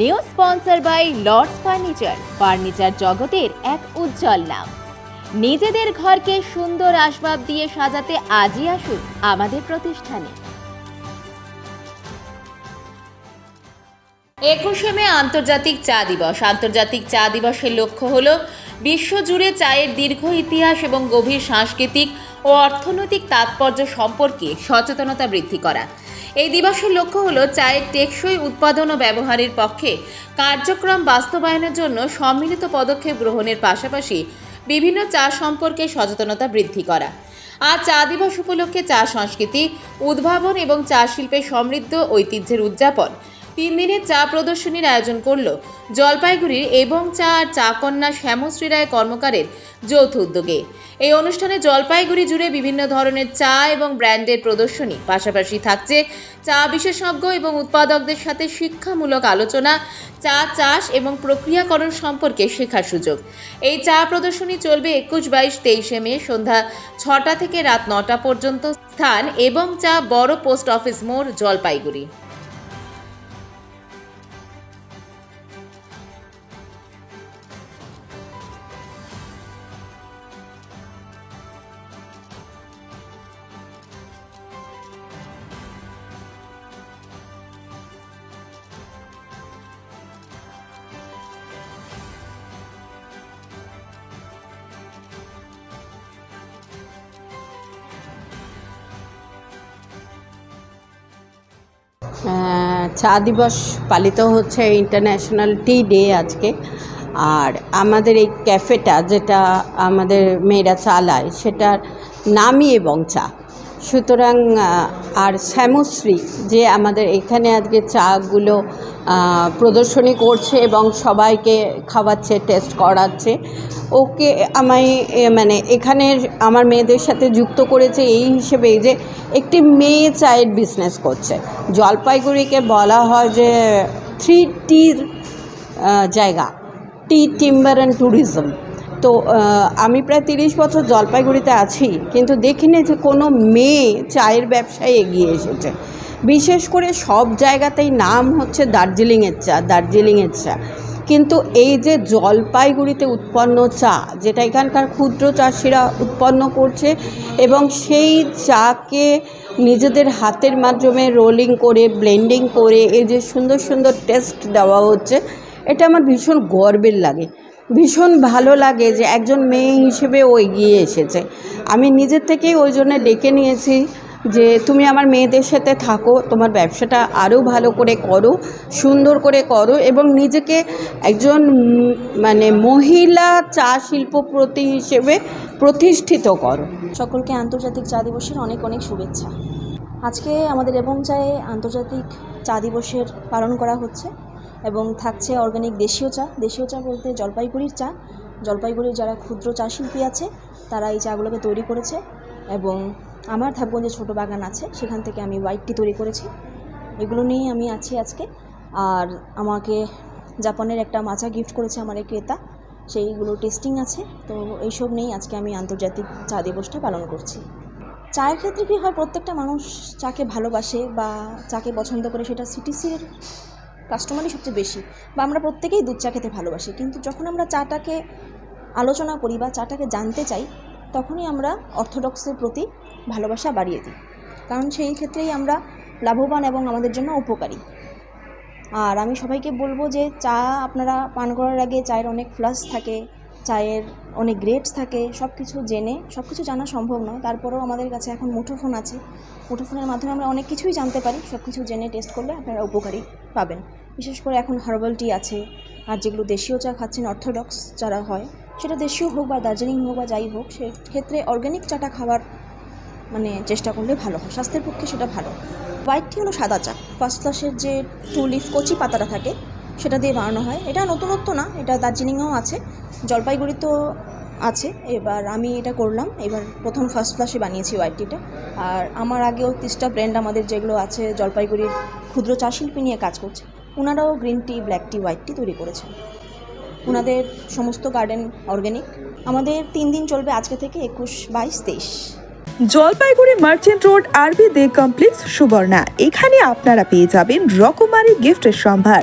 New sponsor by Lords furniture. Furniture জগতের এক উজ্জ্বল নাম। নিজেদের ঘরকে সুন্দর আসবাব দিয়ে সাজাতে আজই আসুন আমাদের প্রতিষ্ঠানে। একুশে মে আন্তর্জাতিক চা দিবস। আন্তর্জাতিক চা দিবসের লক্ষ্য হল বিশ্বজুড়ে চায়ের দীর্ঘ ইতিহাস এবং গভীর সাংস্কৃতিক ও অর্থনৈতিক তাৎপর্য সম্পর্কে সচেতনতা বৃদ্ধি করা। এই দিবসের লক্ষ্য হলো চায়ের টেকসই উৎপাদন ও ব্যবহারের পক্ষে কার্যক্রম বাস্তবায়নের জন্য সম্মিলিত পদক্ষেপ গ্রহণের পাশাপাশি বিভিন্ন চা সম্পর্কে সচেতনতা বৃদ্ধি করা। আজ চা দিবস উপলক্ষে চা সংস্কৃতি, উদ্ভাবন এবং চা শিল্পের সমৃদ্ধ ঐতিহ্যের উদযাপন তিন দিনের চা প্রদর্শনীর আয়োজন করল জলপাইগুড়ির এবং চা আর চা কন্যা শ্যামশ্রী রায় কর্মকারের যৌথ উদ্যোগে। এই অনুষ্ঠানে জলপাইগুড়ি জুড়ে বিভিন্ন ধরনের চা এবং ব্র্যান্ডের প্রদর্শনী, পাশাপাশি থাকছে চা বিশেষজ্ঞ এবং উৎপাদকদের সাথে শিক্ষামূলক আলোচনা, চা চাষ এবং প্রক্রিয়াকরণ সম্পর্কে শেখার সুযোগ। এই চা প্রদর্শনী চলবে একুশ, বাইশ, তেইশে মে সন্ধ্যা ছটা থেকে রাত নটা পর্যন্ত স্থান এবং চা বড় পোস্ট অফিস মোড় জলপাইগুড়ি। চা দিবস পালিত হচ্ছে ইন্টারন্যাশনাল টি ডে আজকে। আর আমাদের এই ক্যাফেটা যেটা আমাদের মেয়েরা চালায়, সেটার নামই এবং চা। সুতরাং আর শ্যামশ্রী যে আমাদের এখানে আজকে চাগুলো প্রদর্শনী করছে এবং সবাইকে খাওয়াচ্ছে টেস্ট করাচ্ছে, ওকে আমায় মানে এখানের আমার মেয়েদের সাথে যুক্ত করেছে এই হিসেবে যে একটি মেয়ে চায়ের বিজনেস করছে। জলপাইগুড়িকে বলা হয় যে থ্রি টির জায়গা টি টিম্বার অ্যান্ড ট্যুরিজম তো আমি প্রায় তিরিশ বছর জলপাইগুড়িতে আছি, কিন্তু দেখিনি যে কোনো মেয়ে চায়ের ব্যবসায় এগিয়ে এসেছে। বিশেষ করে সব জায়গাতেই নাম হচ্ছে দার্জিলিংয়ের চা দার্জিলিংয়ের চা। কিন্তু এই যে জলপাইগুড়িতে উৎপন্ন চা, যেটা এখানকার ক্ষুদ্র চাষিরা উৎপন্ন করছে এবং সেই চাকে নিজেদের হাতের মাধ্যমে রোলিং করে ব্লেন্ডিং করে, এই যে সুন্দর সুন্দর টেস্ট দেওয়া হচ্ছে, এটা আমার ভীষণ গর্বের লাগে। ভীষণ ভালো লাগে যে একজন মেয়ে হিসেবে ও এগিয়ে এসেছে। আমি নিজের থেকেই ওই জন্য ডেকে নিয়েছি যে তুমি আমার মেয়েদের সাথে থাকো, তোমার ব্যবসাটা আরও ভালো করে করো, সুন্দর করে করো এবং নিজেকে একজন মানে মহিলা চা শিল্পপতি হিসেবে প্রতিষ্ঠিত করো। সকলকে আন্তর্জাতিক চা দিবসের অনেক অনেক শুভেচ্ছা। আজকে আমাদের এবং চায়ে আন্তর্জাতিক চা দিবসের পালন করা হচ্ছে। এবং থাকছে অর্গানিক দেশীয় চা। দেশীয় চা বলতে জলপাইগুড়ির চা। জলপাইগুড়ির যারা ক্ষুদ্র চা শিল্পী আছে, তারা এই চাগুলোকে তৈরি করেছে এবং আমার ধাপগঞ্জে ছোটো বাগান আছে, সেখান থেকে আমি হোয়াইট টি তৈরি করেছি। এগুলো নিয়েই আমি আছি আজকে। আর আমাকে জাপানের একটা মাচা গিফট করেছে আমার এক ক্রেতা। সেইগুলো টেস্টিং আছে, তো এইসব নিয়েই আজকে আমি আন্তর্জাতিক চা দিবসটা পালন করছি। চায়ের ক্ষেত্রে কী হয়, প্রত্যেকটা মানুষ চাকে ভালোবাসে বা চাকে পছন্দ করে, সেটা সিটিসির কাস্টমারই সবচেয়ে বেশি বা আমরা প্রত্যেকেই দুধ চা খেতে ভালোবাসি। কিন্তু যখন আমরা চাটাকে আলোচনা করি বা চাটাকে জানতে চাই, তখনই আমরা অর্থোডক্সের প্রতি ভালোবাসা বাড়িয়ে দিই। কারণ সেই ক্ষেত্রেই আমরা লাভবান এবং আমাদের জন্য উপকারী। আর আমি সবাইকে বলব যে চা আপনারা পান করার আগে চায়ের অনেক ফ্লাস থাকে চায়ের অনেক গ্রেডস থাকে সব কিছু জেনে সব কিছু জানা সম্ভব নয়। তারপরেও আমাদের কাছে এখন মুঠোফোন আছে। মুঠোফোনের মাধ্যমে আমরা অনেক কিছুই জানতে পারি। সব কিছু জেনে টেস্ট করলে আপনারা উপকারী পাবেন। বিশেষ করে এখন হার্বাল টি আছে, আর যেগুলো দেশীয় চা খাচ্ছেন অর্থোডক্স যারা হয়, সেটা দেশীয় হোক বা দার্জিলিং হোক বা যাই হোক সেক্ষেত্রে অর্গ্যানিক চাটা খাওয়ার মানে চেষ্টা করলে ভালো হয়। স্বাস্থ্যের পক্ষে সেটা ভালো। হোয়াইট টি হলো সাদা চা। ফার্স্ট ক্লাসের যে টু লিফ কচি পাতাটা থাকে সেটা দিয়ে বানানো হয়। এটা নতুনত্ব না, এটা দার্জিলিংয়েও আছে জলপাইগুড়িতেও আছে। এবার আমি এটা করলাম, এবার প্রথম ফার্স্ট ক্লাসে বানিয়েছি হোয়াইট টিটা আর আমার আগেও তিরিশটা ব্র্যান্ড আমাদের যেগুলো আছে, জলপাইগুড়ির ক্ষুদ্র চা শিল্পী নিয়ে কাজ করছে ওনারাও green tea black tea white tea তৈরি করেছেন। ওনাদের সমস্ত গার্ডেন অর্গ্যানিক আমাদের তিন দিন চলবে আজকে থেকে একুশ বাইশ তেইশ। জলপাইগুড়ি মার্চেন্ট রোড আরবি দে কমপ্লেক্স সুবর্ণা। এখানে আপনারা পেয়ে যাবেন রকমারি গিফটের সম্ভার।